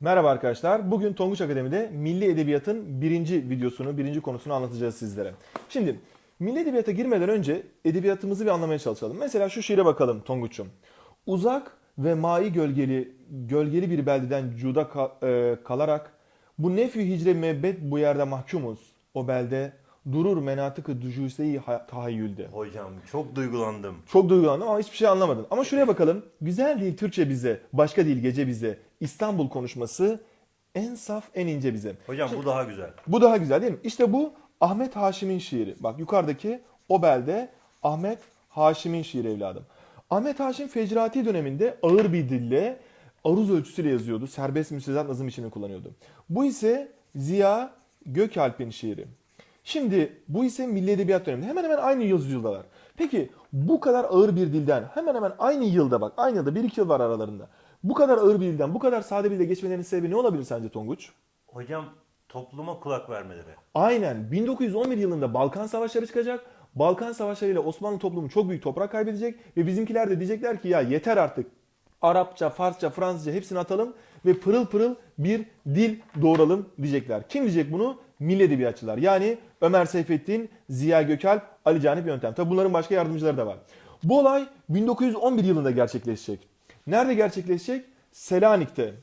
Merhaba arkadaşlar. Bugün Tonguç Akademi'de Milli Edebiyat'ın birinci videosunu, birinci konusunu anlatacağız sizlere. Şimdi Milli Edebiyat'a girmeden önce edebiyatımızı bir anlamaya çalışalım. Mesela şu şiire bakalım Tonguç'um. Uzak ve mai gölgeli, gölgeli bir beldeden cuda ka- e, kalarak bu nefü hicre mebbet bu yerde mahkumuz. O belde durur menatıkı dücüse-i ha- tahayyülde. Hocam çok duygulandım. Çok duygulandım ama hiçbir şey anlamadım. Ama şuraya bakalım. Güzel değil Türkçe bize, başka değil gece bize. İstanbul konuşması en saf, en ince bize. Hocam bu daha güzel. Bu daha güzel değil mi? İşte bu Ahmet Haşim'in şiiri. Bak yukarıdaki o belde Ahmet Haşim'in şiiri evladım. Ahmet Haşim Fecrati döneminde ağır bir dille aruz ölçüsüyle yazıyordu. Serbest müstezat nazım içini kullanıyordu. Bu ise Ziya Gökalp'in şiiri. Şimdi bu ise Milli Edebiyat döneminde hemen hemen aynı yazıyorlar. Peki bu kadar ağır bir dilden hemen hemen aynı yılda bak aynı yılda 1-2 yıl var aralarında. Bu kadar ağır bir dilden bu kadar sade bir dilde geçmelerinin sebebi ne olabilir sence Tonguç? Hocam topluma kulak vermeleri. Aynen 1911 yılında Balkan Savaşları çıkacak. Balkan Savaşları ile Osmanlı toplumu çok büyük toprak kaybedecek ve bizimkiler de diyecekler ki ya yeter artık. Arapça, Farsça, Fransızca hepsini atalım ve pırıl pırıl bir dil doğuralım diyecekler. Kim diyecek bunu? Milli edebiyatçılar. Yani Ömer Seyfettin, Ziya Gökalp, Ali Canip Yöntem. Tabi bunların başka yardımcıları da var. Bu olay 1911 yılında gerçekleşecek. Nerede gerçekleşecek? Selanik'te.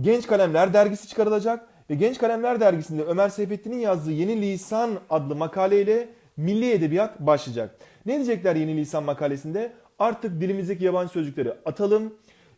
Genç Kalemler dergisi çıkarılacak ve Genç Kalemler dergisinde Ömer Seyfettin'in yazdığı Yeni Lisan adlı makaleyle milli edebiyat başlayacak. Ne diyecekler Yeni Lisan makalesinde? Artık dilimizdeki yabancı sözcükleri atalım,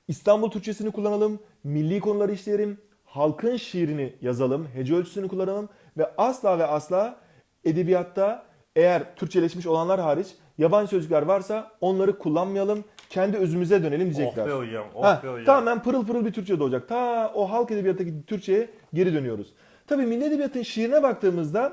İstanbul Türkçesini kullanalım, milli konuları işleyelim, halkın şiirini yazalım, hece ölçüsünü kullanalım ve asla ve asla edebiyatta eğer Türkçeleşmiş olanlar hariç yabancı sözcükler varsa onları kullanmayalım, kendi özümüze dönelim diyecekler. Oh be hocam, oh Ha, be hocam. tamamen pırıl pırıl bir Türkçe doğacak. Ta o halk edebiyattaki Türkçe'ye geri dönüyoruz. Tabii milli edebiyatın şiirine baktığımızda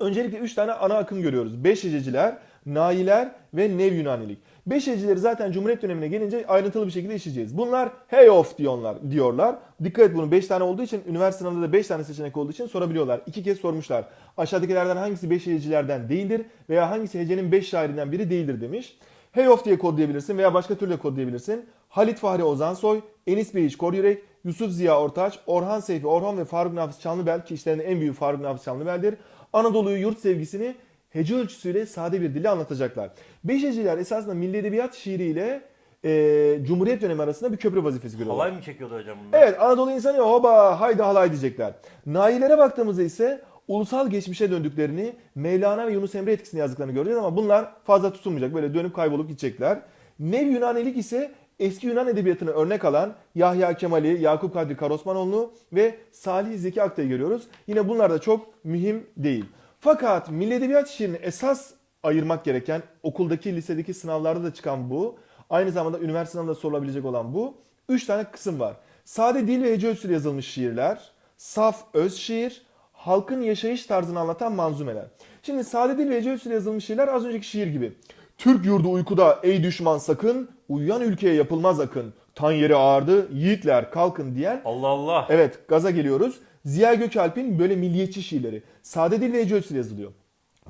öncelikle 3 tane ana akım görüyoruz. Beş hececiler, nailer ve nev Yunanilik. Beş hececileri zaten Cumhuriyet dönemine gelince ayrıntılı bir şekilde işleyeceğiz. Bunlar hey of diyorlar. diyorlar. Dikkat et bunun 5 tane olduğu için üniversite sınavında da 5 tane seçenek olduğu için sorabiliyorlar. İki kez sormuşlar. Aşağıdakilerden hangisi 5 hececilerden değildir veya hangisi hecenin 5 şairinden biri değildir demiş. Hey of diye kodlayabilirsin veya başka türlü kodlayabilirsin. Halit Fahri Ozansoy, Enis Beyiş Koryürek, Yusuf Ziya Ortaç, Orhan Seyfi Orhan ve Faruk Nafiz Çanlıbel ki işlerinin en büyüğü Faruk Nafiz Çanlıbel'dir. Anadolu'yu yurt sevgisini hece ölçüsüyle sade bir dille anlatacaklar. Beş hececiler esasında milli edebiyat şiiriyle e, Cumhuriyet dönemi arasında bir köprü vazifesi görüyorlar. Halay mı çekiyordu hocam bunlar? Evet Anadolu insanı hoba haydi halay diyecekler. Nailere baktığımızda ise ulusal geçmişe döndüklerini Mevlana ve Yunus Emre etkisini yazdıklarını göreceğiz ama bunlar fazla tutulmayacak. Böyle dönüp kaybolup gidecekler. Nev Yunanilik ise eski Yunan edebiyatını örnek alan Yahya Kemal'i, Yakup Kadri Karosmanoğlu ve Salih Zeki Aktay'ı görüyoruz. Yine bunlar da çok mühim değil. Fakat milli edebiyat şiirini esas ayırmak gereken okuldaki, lisedeki sınavlarda da çıkan bu. Aynı zamanda üniversite sınavında sorulabilecek olan bu. Üç tane kısım var. Sade dil ve hece ölçüsüyle yazılmış şiirler, saf öz şiir, halkın yaşayış tarzını anlatan manzumeler. Şimdi sade dil ve hece ölçüsüyle yazılmış şiirler az önceki şiir gibi. Türk yurdu uykuda ey düşman sakın, uyuyan ülkeye yapılmaz akın. Tan yeri ağırdı, yiğitler kalkın diyen Allah Allah. Evet gaza geliyoruz. Ziya Gökalp'in böyle milliyetçi şiirleri. Sade dil ve hece ölçüsüyle yazılıyor.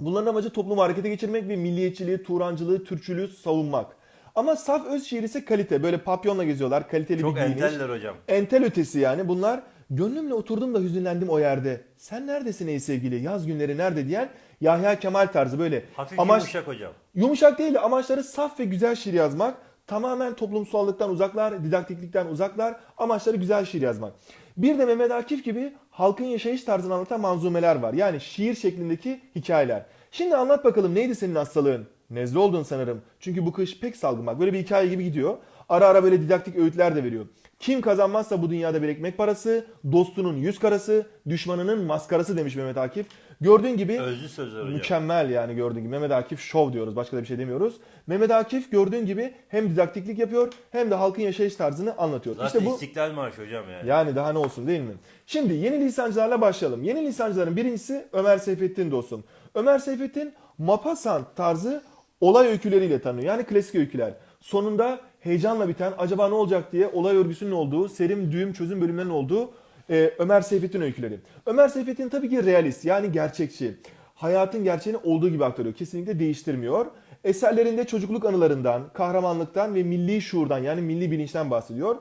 Bunların amacı toplumu harekete geçirmek ve milliyetçiliği, Turancılığı, Türkçülüğü savunmak. Ama saf öz şiir ise kalite. Böyle papyonla geziyorlar. Kaliteli Çok bir giyiniş. enteller hocam. Entel ötesi yani bunlar. Gönlümle oturdum da hüzünlendim o yerde. Sen neredesin ey sevgili? Yaz günleri nerede diyen Yahya Kemal tarzı böyle. Hafif amaç, yumuşak hocam. Yumuşak değil de amaçları saf ve güzel şiir yazmak. Tamamen toplumsallıktan uzaklar, didaktiklikten uzaklar. Amaçları güzel şiir yazmak. Bir de Mehmet Akif gibi halkın yaşayış tarzını anlatan manzumeler var. Yani şiir şeklindeki hikayeler. Şimdi anlat bakalım neydi senin hastalığın? Nezle oldun sanırım. Çünkü bu kış pek salgın bak. Böyle bir hikaye gibi gidiyor. Ara ara böyle didaktik öğütler de veriyor. Kim kazanmazsa bu dünyada bir ekmek parası, dostunun yüz karası, düşmanının maskarası demiş Mehmet Akif. Gördüğün gibi Özlü sözler hocam. Mükemmel yani gördüğün gibi. Mehmet Akif şov diyoruz. Başka da bir şey demiyoruz. Mehmet Akif gördüğün gibi hem didaktiklik yapıyor hem de halkın yaşayış tarzını anlatıyor. Zaten işte bu İstiklal Marşı hocam yani. yani daha ne olsun değil mi? Şimdi yeni lisancılarla başlayalım. Yeni lisancıların birincisi Ömer Seyfettin dostum. Ömer Seyfettin Mapasant tarzı olay öyküleriyle tanınıyor. Yani klasik öyküler. Sonunda heyecanla biten acaba ne olacak diye olay örgüsünün olduğu, serim, düğüm, çözüm bölümlerinin olduğu e, Ömer Seyfettin öyküleri. Ömer Seyfettin tabii ki realist yani gerçekçi. Hayatın gerçeğini olduğu gibi aktarıyor. Kesinlikle değiştirmiyor. Eserlerinde çocukluk anılarından, kahramanlıktan ve milli şuurdan yani milli bilinçten bahsediyor.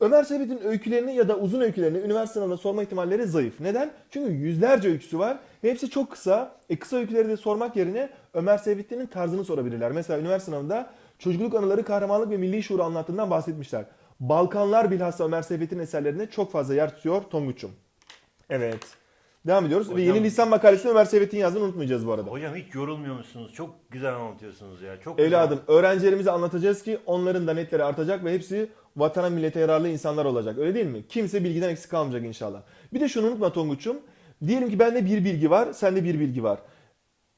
Ömer Seyfet'in öykülerini ya da uzun öykülerini üniversite sınavında sorma ihtimalleri zayıf. Neden? Çünkü yüzlerce öyküsü var hepsi çok kısa. E kısa öyküleri de sormak yerine Ömer Seyfettin'in tarzını sorabilirler. Mesela üniversite sınavında çocukluk anıları, kahramanlık ve milli şuuru anlattığından bahsetmişler. Balkanlar bilhassa Ömer Seyfettin'in eserlerinde çok fazla yer tutuyor Tonguç'um. Evet. Devam ediyoruz. Ve Hocam- yeni lisan makalesini Ömer Seyfettin yazdığını unutmayacağız bu arada. Hocam hiç yorulmuyor musunuz? Çok güzel anlatıyorsunuz ya. Çok Evladım öğrencilerimize anlatacağız ki onların da netleri artacak ve hepsi vatana millete yararlı insanlar olacak. Öyle değil mi? Kimse bilgiden eksik kalmayacak inşallah. Bir de şunu unutma Tonguç'um. Diyelim ki bende bir bilgi var, sende bir bilgi var.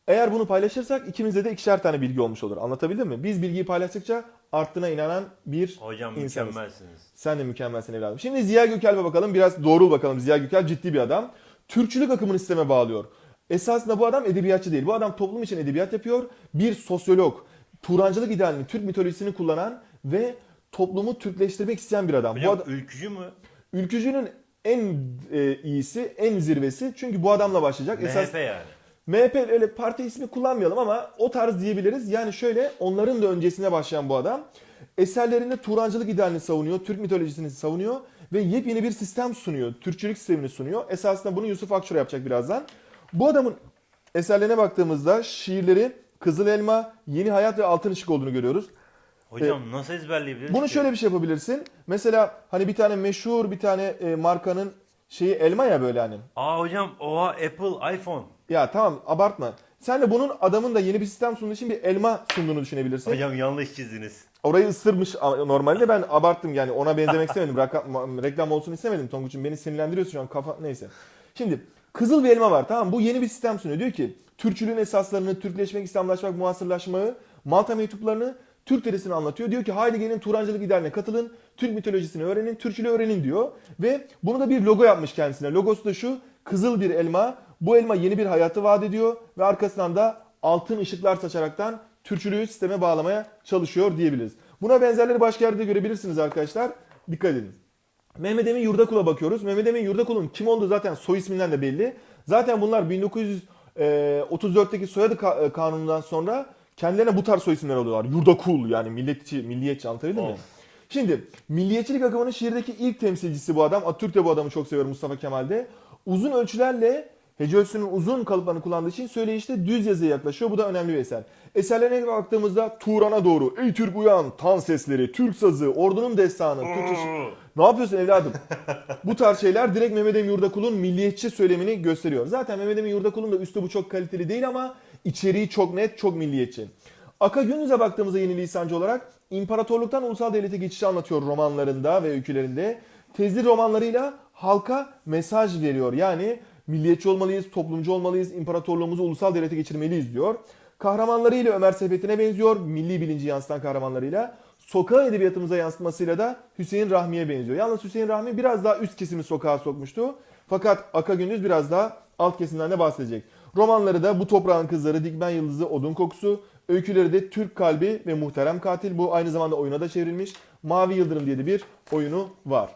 Eğer bunu paylaşırsak ikimizde de ikişer tane bilgi olmuş olur. Anlatabildim mi? Biz bilgiyi paylaştıkça arttığına inanan bir. Hocam insanız. mükemmelsiniz. Sen de mükemmelsin evladım. Şimdi Ziya Gökalp'e bakalım. Biraz doğrul bakalım. Ziya Gökalp ciddi bir adam. Türkçülük akımını sisteme bağlıyor. Esasında bu adam edebiyatçı değil. Bu adam toplum için edebiyat yapıyor. Bir sosyolog. Turancılık idealini, Türk mitolojisini kullanan ve toplumu Türkleştirmek isteyen bir adam. Bu Hocam adam ülkücü mü? ülkücünün en e, iyisi, en zirvesi. Çünkü bu adamla başlayacak. Esas MHP yani. MHP öyle parti ismi kullanmayalım ama o tarz diyebiliriz. Yani şöyle onların da öncesine başlayan bu adam eserlerinde Turancılık idealini savunuyor, Türk mitolojisini savunuyor ve yepyeni bir sistem sunuyor. Türkçülük sistemini sunuyor. Esasında bunu Yusuf Akçura yapacak birazdan. Bu adamın eserlerine baktığımızda şiirleri Kızıl Elma, Yeni Hayat ve Altın Işık olduğunu görüyoruz. Hocam nasıl ezberleyebiliriz Bunu ki? şöyle bir şey yapabilirsin. Mesela hani bir tane meşhur bir tane e, markanın şeyi elma ya böyle hani. Aa hocam oha Apple iPhone. Ya tamam abartma. Sen de bunun adamın da yeni bir sistem sunduğu için bir elma sunduğunu düşünebilirsin. Hocam yanlış çizdiniz. Orayı ısırmış normalde ben abarttım yani ona benzemek istemedim. Raka- ma- reklam olsun istemedim Tonguç'um. Beni sinirlendiriyorsun şu an kafa neyse. Şimdi kızıl bir elma var tamam? Bu yeni bir sistem sunuyor. Diyor ki Türkçülüğün esaslarını, Türkleşmek, İslamlaşmak, muhasırlaşmayı, Malta mektuplarını, Türk derisini anlatıyor. Diyor ki haydi gelin Turancılık idealine katılın, Türk mitolojisini öğrenin, Türkçülüğü öğrenin diyor. Ve bunu da bir logo yapmış kendisine. Logosu da şu, kızıl bir elma. Bu elma yeni bir hayatı vaat ediyor ve arkasından da altın ışıklar saçaraktan Türkçülüğü sisteme bağlamaya çalışıyor diyebiliriz. Buna benzerleri başka yerde görebilirsiniz arkadaşlar. Dikkat edin. Mehmet Emin Yurdakul'a bakıyoruz. Mehmet Emin Yurdakul'un kim olduğu zaten soy isminden de belli. Zaten bunlar 1934'teki soyadı ka- e, kanunundan sonra kendilerine bu tarz soy isimler alıyorlar. Yurdakul yani milletçi, milliyetçi anlatabildim mi? Of. Şimdi milliyetçilik akımının şiirdeki ilk temsilcisi bu adam. Atatürk de bu adamı çok seviyor Mustafa Kemal'de. Uzun ölçülerle hece ölçüsünün uzun kalıplarını kullandığı için söyleyişte düz yazıya yaklaşıyor. Bu da önemli bir eser. Eserlerine baktığımızda Turan'a doğru, Ey Türk uyan, tan sesleri, Türk sazı, ordunun destanı, Türkçe şi- ne yapıyorsun evladım? Bu tarz şeyler direkt Mehmet Emin Yurdakul'un milliyetçi söylemini gösteriyor. Zaten Mehmet Emin Yurdakul'un da üslubu çok kaliteli değil ama içeriği çok net, çok milliyetçi. Aka Gündüz'e baktığımızda yeni lisancı olarak imparatorluktan ulusal devlete geçişi anlatıyor romanlarında ve öykülerinde. Tezli romanlarıyla halka mesaj veriyor. Yani milliyetçi olmalıyız, toplumcu olmalıyız, imparatorluğumuzu ulusal devlete geçirmeliyiz diyor. Kahramanlarıyla Ömer Seyfettin'e benziyor, milli bilinci yansıtan kahramanlarıyla. Sokağı edebiyatımıza yansıtmasıyla da Hüseyin Rahmi'ye benziyor. Yalnız Hüseyin Rahmi biraz daha üst kesimi sokağa sokmuştu. Fakat Aka Gündüz biraz daha alt kesimden de bahsedecek. Romanları da Bu Toprağın Kızları, Dikmen Yıldızı, Odun Kokusu. Öyküleri de Türk Kalbi ve Muhterem Katil. Bu aynı zamanda oyuna da çevrilmiş. Mavi Yıldırım diye de bir oyunu var.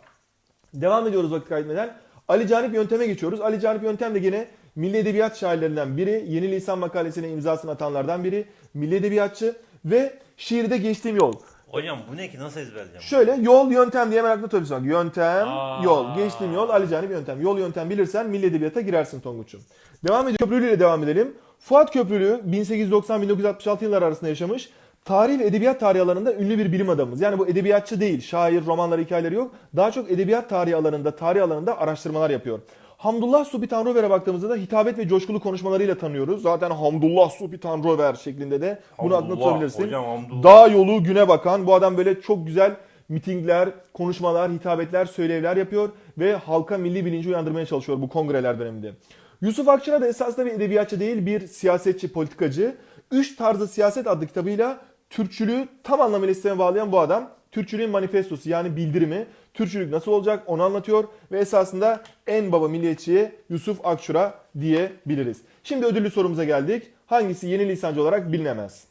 Devam ediyoruz vakit kaybetmeden. Ali Canip Yöntem'e geçiyoruz. Ali Canip Yöntem de yine Milli Edebiyat şairlerinden biri. Yeni Lisan makalesine imzasını atanlardan biri. Milli Edebiyatçı ve şiirde geçtiğim yol. Hocam bu ne ki nasıl ezberleyeceğim? Şöyle yol yöntem diye meraklı tabii bak. Yöntem, Aa. yol. Geçtiğim yol Ali Canip Yöntem. Yol yöntem bilirsen Milli Edebiyat'a girersin Tonguç'um. Devam ediyor. Köprülü ile devam edelim. Fuat Köprülü 1890-1966 yıllar arasında yaşamış. Tarih ve edebiyat tarihi alanında ünlü bir bilim adamımız. Yani bu edebiyatçı değil, şair, romanları, hikayeleri yok. Daha çok edebiyat tarihi alanında, tarih alanında araştırmalar yapıyor. Hamdullah Supi Tanrıver'e baktığımızda da hitabet ve coşkulu konuşmalarıyla tanıyoruz. Zaten Hamdullah Supi Tanrıver şeklinde de bunu Hamdullah, tutabilirsin. hocam Hamdullah. Dağ yolu güne bakan. Bu adam böyle çok güzel mitingler, konuşmalar, hitabetler, söylevler yapıyor ve halka milli bilinci uyandırmaya çalışıyor bu kongreler döneminde. Yusuf Akçıra da esasında bir edebiyatçı değil, bir siyasetçi, politikacı. Üç Tarzı Siyaset adlı kitabıyla Türkçülüğü tam anlamıyla sisteme bağlayan bu adam. Türkçülüğün manifestosu yani bildirimi, Türkçülük nasıl olacak onu anlatıyor ve esasında en baba milliyetçiye Yusuf Akçura diyebiliriz. Şimdi ödüllü sorumuza geldik. Hangisi yeni lisancı olarak bilinemez?